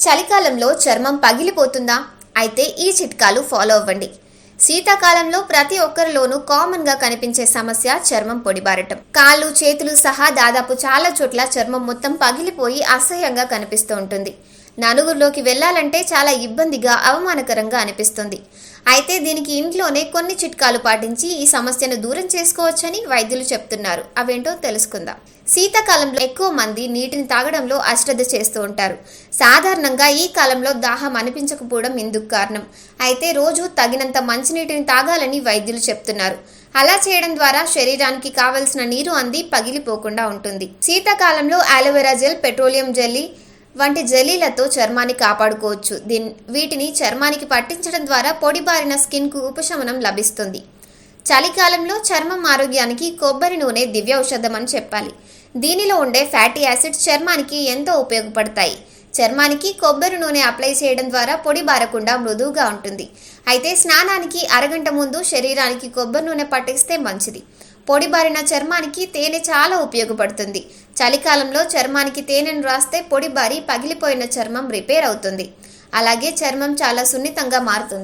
చలికాలంలో చర్మం పగిలిపోతుందా? అయితే ఈ చిట్కాలు ఫాలో అవ్వండి. శీతాకాలంలో ప్రతి ఒక్కరిలోనూ కామన్గా కనిపించే సమస్య చర్మం పొడిబారటం కాళ్ళు చేతులు సహా దాదాపు చాలా చోట్ల చర్మం మొత్తం పగిలిపోయి అసహ్యంగా కనిపిస్తూ ఉంటుంది. నలుగురిలోకి వెళ్ళాలంటే చాలా ఇబ్బందిగా అవమానకరంగా అనిపిస్తుంది. అయితే దీనికి ఇంట్లోనే కొన్ని చిట్కాలు పాటించి ఈ సమస్యను దూరం చేసుకోవచ్చని వైద్యులు చెప్తున్నారు. అవేంటో తెలుసుకుందాం. శీతాకాలంలో ఎక్కువ మంది నీటిని తాగడంలో అశ్రద్ధ చేస్తూ ఉంటారు. సాధారణంగా ఈ కాలంలో దాహం అనిపించకపోవడం ఇందుకు కారణం. అయితే రోజు తగినంత మంచినీటిని తాగాలని వైద్యులు చెప్తున్నారు. అలా చేయడం ద్వారా శరీరానికి కావలసిన నీరు అంది పగిలిపోకుండా ఉంటుంది. శీతాకాలంలో ఆలోవెరా జెల్ పెట్రోలియం జెల్లీ వంటి జలీలతో చర్మాన్ని కాపాడుకోవచ్చు. దీన్ వీటిని చర్మానికి పట్టించడం ద్వారా పొడిబారిన స్కిన్కు ఉపశమనం లభిస్తుంది. చలికాలంలో చర్మం ఆరోగ్యానికి కొబ్బరి నూనె దివ్య ఔషధం అని చెప్పాలి. దీనిలో ఉండే ఫ్యాటీ యాసిడ్స్ చర్మానికి ఎంతో ఉపయోగపడతాయి. చర్మానికి కొబ్బరి నూనె అప్లై చేయడం ద్వారా పొడి బారకుండా మృదువుగా ఉంటుంది. అయితే స్నానానికి అరగంట ముందు శరీరానికి కొబ్బరి నూనె పట్టిస్తే మంచిది. పొడిబారిన చర్మానికి తేనె చాలా ఉపయోగపడుతుంది. చలికాలంలో చర్మానికి తేనెను రాస్తే పొడిబారి పగిలిపోయిన చర్మం రిపేర్ అవుతుంది. అలాగే చర్మం చాలా సున్నితంగా మారుతుంది.